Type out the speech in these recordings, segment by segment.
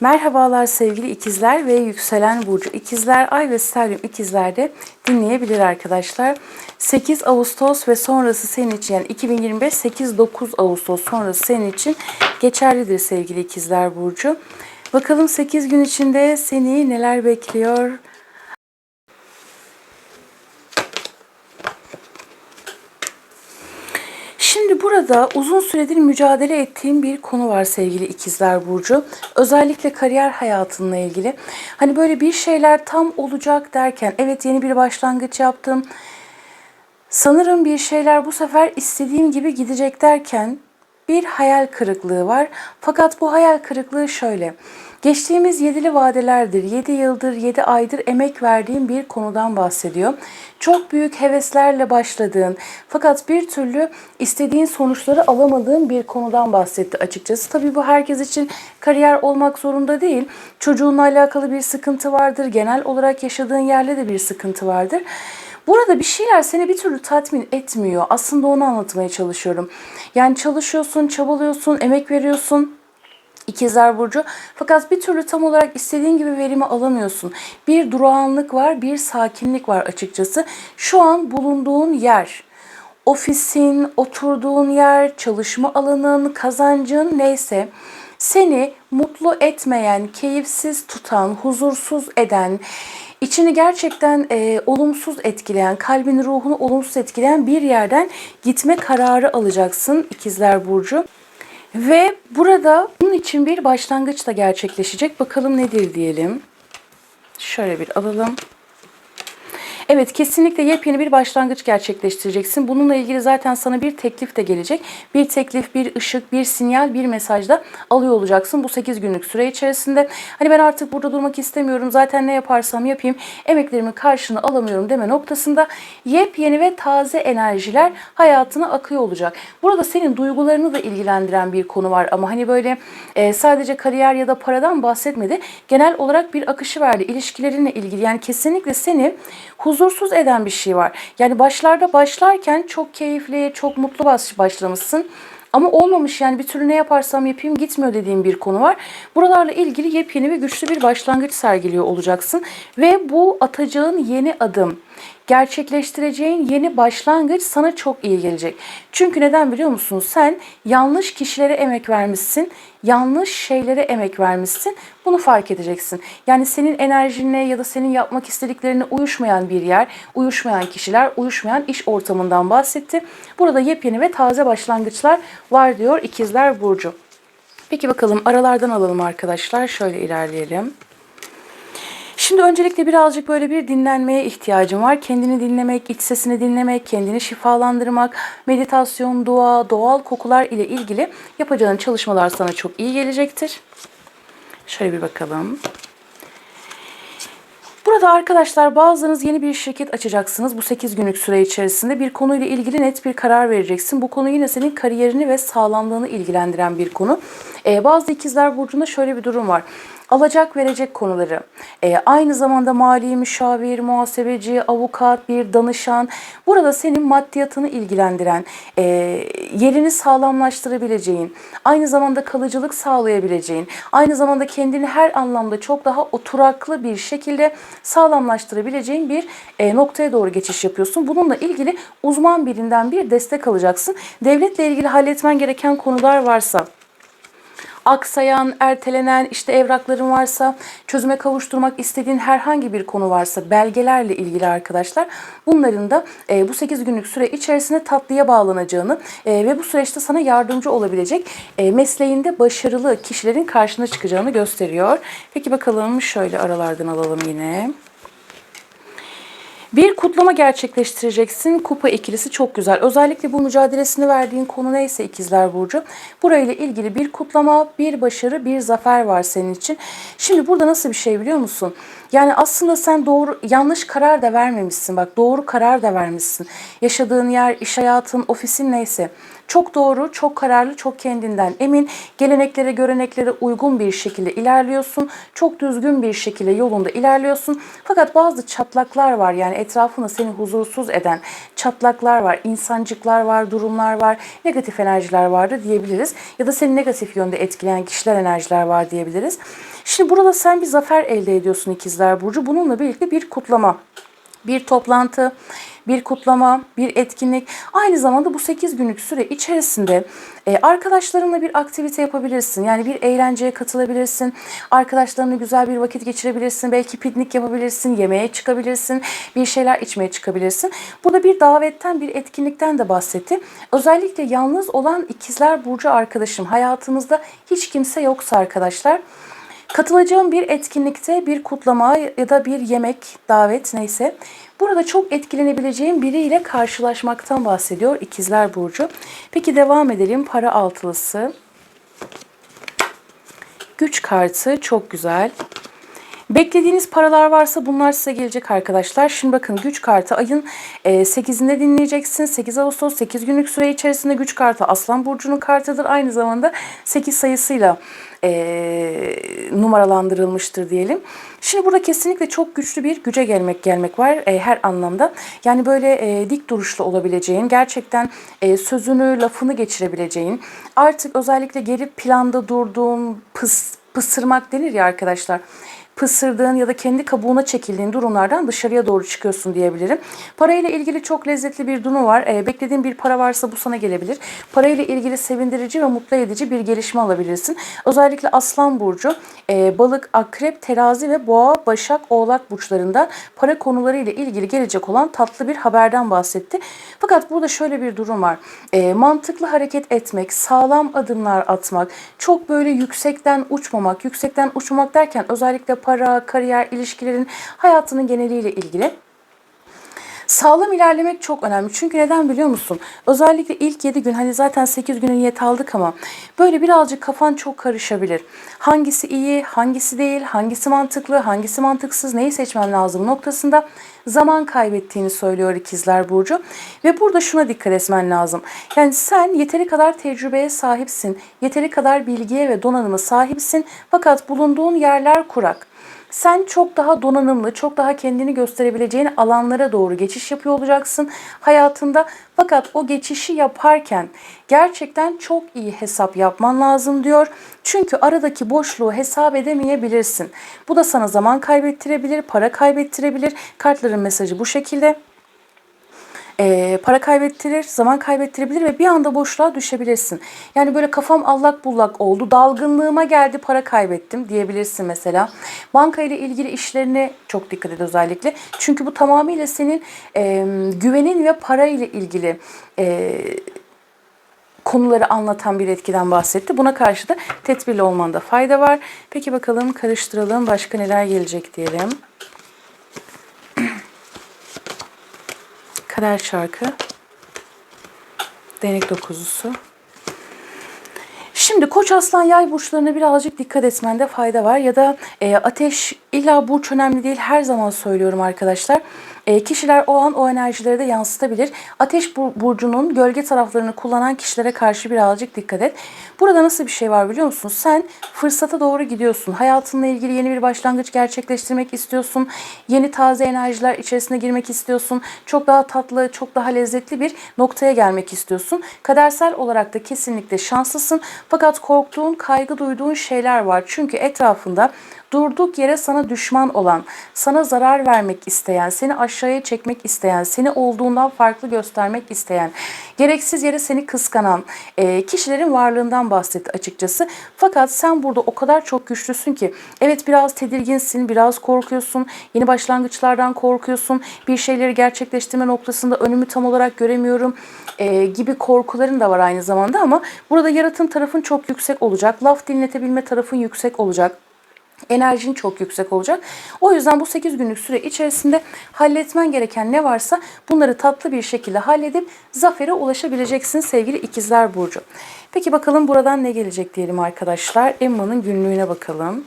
Merhabalar sevgili ikizler ve yükselen burcu ikizler, ay ve stelyum ikizlerde dinleyebilir arkadaşlar. 8 Ağustos ve sonrası senin için yani 2025 8-9 Ağustos sonrası senin için geçerlidir sevgili ikizler burcu. Bakalım 8 gün içinde seni neler bekliyor? Burada uzun süredir mücadele ettiğim bir konu var sevgili ikizler burcu. Özellikle kariyer hayatınla ilgili. Hani böyle bir şeyler tam olacak derken evet yeni bir başlangıç yaptım. Sanırım bir şeyler bu sefer istediğim gibi gidecek derken bir hayal kırıklığı var. Fakat bu hayal kırıklığı şöyle. Geçtiğimiz yedili vadelerdir, 7 yıldır, 7 aydır emek verdiğim bir konudan bahsediyor. Çok büyük heveslerle başladığın fakat bir türlü istediğin sonuçları alamadığın bir konudan bahsetti açıkçası. Tabii bu herkes için kariyer olmak zorunda değil. Çocuğunla alakalı bir sıkıntı vardır, genel olarak yaşadığın yerle de bir sıkıntı vardır. Burada bir şeyler seni bir türlü tatmin etmiyor. Aslında onu anlatmaya çalışıyorum. Yani çalışıyorsun, çabalıyorsun, emek veriyorsun. İkizler Burcu. Fakat bir türlü tam olarak istediğin gibi verimi alamıyorsun. Bir durağanlık var, bir sakinlik var açıkçası. Şu an bulunduğun yer, ofisin, oturduğun yer, çalışma alanın, kazancın neyse seni mutlu etmeyen, keyifsiz tutan, huzursuz eden, içini gerçekten e, olumsuz etkileyen, kalbin ruhunu olumsuz etkileyen bir yerden gitme kararı alacaksın İkizler Burcu. Ve burada bunun için bir başlangıç da gerçekleşecek. Bakalım nedir diyelim. Şöyle bir alalım. Evet kesinlikle yepyeni bir başlangıç gerçekleştireceksin. Bununla ilgili zaten sana bir teklif de gelecek. Bir teklif, bir ışık, bir sinyal, bir mesaj da alıyor olacaksın bu 8 günlük süre içerisinde. Hani ben artık burada durmak istemiyorum. Zaten ne yaparsam yapayım emeklerimin karşını alamıyorum deme noktasında yepyeni ve taze enerjiler hayatına akıyor olacak. Burada senin duygularını da ilgilendiren bir konu var ama hani böyle e, sadece kariyer ya da paradan bahsetmedi. Genel olarak bir akışı verdi ilişkilerinle ilgili. Yani kesinlikle seni huzursuz eden bir şey var. Yani başlarda başlarken çok keyifli, çok mutlu baş, başlamışsın. Ama olmamış yani bir türlü ne yaparsam yapayım gitmiyor dediğim bir konu var. Buralarla ilgili yepyeni ve güçlü bir başlangıç sergiliyor olacaksın. Ve bu atacağın yeni adım, gerçekleştireceğin yeni başlangıç sana çok iyi gelecek. Çünkü neden biliyor musun? Sen yanlış kişilere emek vermişsin, yanlış şeylere emek vermişsin. Bunu fark edeceksin. Yani senin enerjinle ya da senin yapmak istediklerine uyuşmayan bir yer, uyuşmayan kişiler, uyuşmayan iş ortamından bahsetti. Burada yepyeni ve taze başlangıçlar var diyor İkizler Burcu. Peki bakalım aralardan alalım arkadaşlar. Şöyle ilerleyelim. Şimdi öncelikle birazcık böyle bir dinlenmeye ihtiyacım var. Kendini dinlemek, iç sesini dinlemek, kendini şifalandırmak, meditasyon, dua, doğal kokular ile ilgili yapacağın çalışmalar sana çok iyi gelecektir. Şöyle bir bakalım. Burada arkadaşlar bazılarınız yeni bir şirket açacaksınız. Bu 8 günlük süre içerisinde bir konuyla ilgili net bir karar vereceksin. Bu konu yine senin kariyerini ve sağlamlığını ilgilendiren bir konu. Ee, bazı ikizler burcunda şöyle bir durum var alacak verecek konuları, e, aynı zamanda mali müşavir, muhasebeci, avukat, bir danışan, burada senin maddiyatını ilgilendiren, e, yerini sağlamlaştırabileceğin, aynı zamanda kalıcılık sağlayabileceğin, aynı zamanda kendini her anlamda çok daha oturaklı bir şekilde sağlamlaştırabileceğin bir e, noktaya doğru geçiş yapıyorsun. Bununla ilgili uzman birinden bir destek alacaksın. Devletle ilgili halletmen gereken konular varsa, aksayan, ertelenen işte evrakların varsa, çözüme kavuşturmak istediğin herhangi bir konu varsa belgelerle ilgili arkadaşlar bunların da e, bu 8 günlük süre içerisinde tatlıya bağlanacağını e, ve bu süreçte sana yardımcı olabilecek e, mesleğinde başarılı kişilerin karşına çıkacağını gösteriyor. Peki bakalım şöyle aralardan alalım yine. Bir kutlama gerçekleştireceksin. Kupa ikilisi çok güzel. Özellikle bu mücadelesini verdiğin konu neyse ikizler Burcu. Burayla ilgili bir kutlama, bir başarı, bir zafer var senin için. Şimdi burada nasıl bir şey biliyor musun? Yani aslında sen doğru yanlış karar da vermemişsin. Bak doğru karar da vermişsin. Yaşadığın yer, iş hayatın, ofisin neyse. Çok doğru, çok kararlı, çok kendinden emin. Geleneklere, göreneklere uygun bir şekilde ilerliyorsun. Çok düzgün bir şekilde yolunda ilerliyorsun. Fakat bazı çatlaklar var. Yani etrafını seni huzursuz eden çatlaklar var. insancıklar var, durumlar var. Negatif enerjiler vardı diyebiliriz. Ya da seni negatif yönde etkileyen kişiler enerjiler var diyebiliriz. Şimdi burada sen bir zafer elde ediyorsun ikizler Burcu. Bununla birlikte bir kutlama, bir toplantı, bir kutlama, bir etkinlik. Aynı zamanda bu 8 günlük süre içerisinde e, arkadaşlarınla bir aktivite yapabilirsin. Yani bir eğlenceye katılabilirsin. Arkadaşlarınla güzel bir vakit geçirebilirsin. Belki piknik yapabilirsin, yemeğe çıkabilirsin, bir şeyler içmeye çıkabilirsin. Burada bir davetten, bir etkinlikten de bahsetti. Özellikle yalnız olan ikizler burcu arkadaşım hayatınızda hiç kimse yoksa arkadaşlar Katılacağım bir etkinlikte bir kutlama ya da bir yemek, davet neyse. Burada çok etkilenebileceğim biriyle karşılaşmaktan bahsediyor İkizler Burcu. Peki devam edelim. Para altılısı. Güç kartı çok güzel. Beklediğiniz paralar varsa bunlar size gelecek arkadaşlar. Şimdi bakın güç kartı ayın 8'inde dinleyeceksin. 8 Ağustos 8 günlük süre içerisinde güç kartı Aslan Burcu'nun kartıdır. Aynı zamanda 8 sayısıyla e, numaralandırılmıştır diyelim. Şimdi burada kesinlikle çok güçlü bir güce gelmek gelmek var e, her anlamda. Yani böyle e, dik duruşlu olabileceğin, gerçekten e, sözünü, lafını geçirebileceğin, artık özellikle geri planda durduğun, pıs, pısırmak denir ya arkadaşlar pısırdığın ya da kendi kabuğuna çekildiğin durumlardan dışarıya doğru çıkıyorsun diyebilirim. Parayla ilgili çok lezzetli bir durum var. E, beklediğin bir para varsa bu sana gelebilir. Parayla ilgili sevindirici ve mutlu edici bir gelişme alabilirsin. Özellikle Aslan Burcu, e, Balık, Akrep, Terazi ve Boğa, Başak, Oğlak burçlarında para konularıyla ilgili gelecek olan tatlı bir haberden bahsetti. Fakat burada şöyle bir durum var. E, mantıklı hareket etmek, sağlam adımlar atmak, çok böyle yüksekten uçmamak, yüksekten uçmamak derken özellikle para, kariyer, ilişkilerin hayatının geneliyle ilgili. Sağlam ilerlemek çok önemli. Çünkü neden biliyor musun? Özellikle ilk 7 gün hani zaten 8 güne niyet aldık ama böyle birazcık kafan çok karışabilir. Hangisi iyi, hangisi değil, hangisi mantıklı, hangisi mantıksız, neyi seçmem lazım noktasında zaman kaybettiğini söylüyor ikizler Burcu. Ve burada şuna dikkat etmen lazım. Yani sen yeteri kadar tecrübeye sahipsin, yeteri kadar bilgiye ve donanıma sahipsin fakat bulunduğun yerler kurak. Sen çok daha donanımlı, çok daha kendini gösterebileceğin alanlara doğru geçiş yapıyor olacaksın hayatında. Fakat o geçişi yaparken gerçekten çok iyi hesap yapman lazım diyor. Çünkü aradaki boşluğu hesap edemeyebilirsin. Bu da sana zaman kaybettirebilir, para kaybettirebilir. Kartların mesajı bu şekilde e, para kaybettirir, zaman kaybettirebilir ve bir anda boşluğa düşebilirsin. Yani böyle kafam allak bullak oldu, dalgınlığıma geldi, para kaybettim diyebilirsin mesela. Banka ile ilgili işlerine çok dikkat et özellikle. Çünkü bu tamamıyla senin e, güvenin ve para ile ilgili e, konuları anlatan bir etkiden bahsetti. Buna karşı da tedbirli olmanda fayda var. Peki bakalım karıştıralım başka neler gelecek diyelim. Kader şarkı. Denek dokuzusu. Şimdi koç aslan yay burçlarına birazcık dikkat etmende fayda var. Ya da e, ateş illa burç önemli değil her zaman söylüyorum arkadaşlar. E, kişiler o an o enerjileri de yansıtabilir. Ateş burcunun gölge taraflarını kullanan kişilere karşı birazcık dikkat et. Burada nasıl bir şey var biliyor musun? Sen fırsata doğru gidiyorsun. Hayatınla ilgili yeni bir başlangıç gerçekleştirmek istiyorsun. Yeni taze enerjiler içerisine girmek istiyorsun. Çok daha tatlı, çok daha lezzetli bir noktaya gelmek istiyorsun. Kadersel olarak da kesinlikle şanslısın. Fakat korktuğun, kaygı duyduğun şeyler var. Çünkü etrafında durduk yere sana düşman olan, sana zarar vermek isteyen, seni aşağıya çekmek isteyen, seni olduğundan farklı göstermek isteyen, gereksiz yere seni kıskanan e, kişilerin varlığından bahsetti açıkçası. Fakat sen burada o kadar çok güçlüsün ki evet biraz tedirginsin, biraz korkuyorsun, yeni başlangıçlardan korkuyorsun, bir şeyleri gerçekleştirme noktasında önümü tam olarak göremiyorum e, gibi korkuların da var aynı zamanda ama burada yaratım tarafın çok yüksek olacak, laf dinletebilme tarafın yüksek olacak. Enerjin çok yüksek olacak. O yüzden bu 8 günlük süre içerisinde halletmen gereken ne varsa bunları tatlı bir şekilde halledip zafere ulaşabileceksin sevgili ikizler burcu. Peki bakalım buradan ne gelecek diyelim arkadaşlar. Emma'nın günlüğüne bakalım.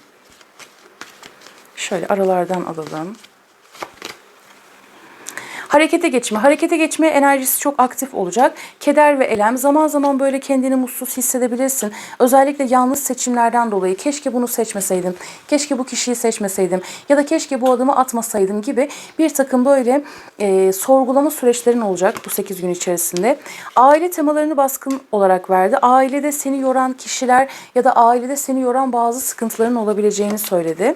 Şöyle aralardan alalım. Harekete geçme. Harekete geçme enerjisi çok aktif olacak. Keder ve elem. Zaman zaman böyle kendini mutsuz hissedebilirsin. Özellikle yanlış seçimlerden dolayı keşke bunu seçmeseydim. Keşke bu kişiyi seçmeseydim. Ya da keşke bu adımı atmasaydım gibi bir takım böyle e, sorgulama süreçlerin olacak bu 8 gün içerisinde. Aile temalarını baskın olarak verdi. Ailede seni yoran kişiler ya da ailede seni yoran bazı sıkıntıların olabileceğini söyledi.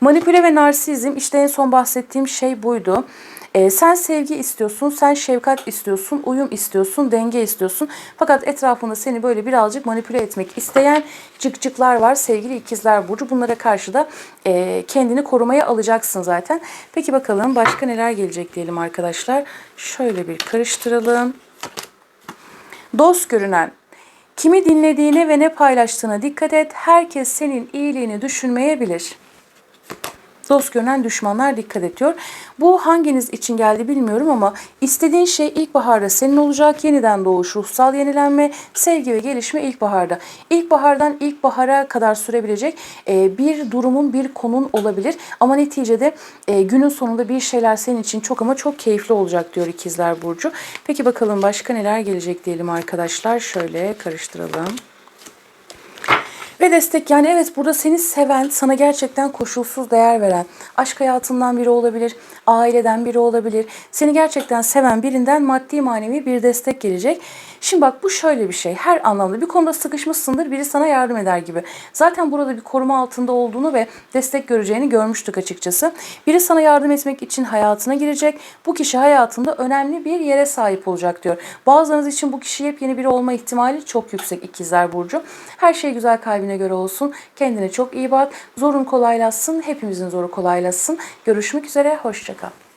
Manipüle ve narsizm işte en son bahsettiğim şey buydu. Ee, sen sevgi istiyorsun, sen şefkat istiyorsun, uyum istiyorsun, denge istiyorsun. Fakat etrafında seni böyle birazcık manipüle etmek isteyen cıkcıklar var sevgili ikizler burcu. Bunlara karşı da e, kendini korumaya alacaksın zaten. Peki bakalım başka neler gelecek diyelim arkadaşlar. Şöyle bir karıştıralım. Dost görünen Kimi dinlediğine ve ne paylaştığına dikkat et. Herkes senin iyiliğini düşünmeyebilir. Dost görünen düşmanlar dikkat et diyor. Bu hanginiz için geldi bilmiyorum ama istediğin şey ilkbaharda senin olacak. Yeniden doğuş, ruhsal yenilenme, sevgi ve gelişme ilkbaharda. İlkbahardan ilkbahara kadar sürebilecek e, bir durumun, bir konun olabilir. Ama neticede e, günün sonunda bir şeyler senin için çok ama çok keyifli olacak diyor İkizler Burcu. Peki bakalım başka neler gelecek diyelim arkadaşlar. Şöyle karıştıralım. Ve destek yani evet burada seni seven, sana gerçekten koşulsuz değer veren, aşk hayatından biri olabilir, aileden biri olabilir. Seni gerçekten seven birinden maddi manevi bir destek gelecek. Şimdi bak bu şöyle bir şey. Her anlamda bir konuda sıkışmışsındır, biri sana yardım eder gibi. Zaten burada bir koruma altında olduğunu ve destek göreceğini görmüştük açıkçası. Biri sana yardım etmek için hayatına girecek. Bu kişi hayatında önemli bir yere sahip olacak diyor. Bazılarınız için bu kişi yepyeni biri olma ihtimali çok yüksek ikizler burcu. Her şey güzel kalbine göre olsun. Kendine çok iyi bak. Zorun kolaylaşsın. Hepimizin zoru kolaylaşsın. Görüşmek üzere. Up.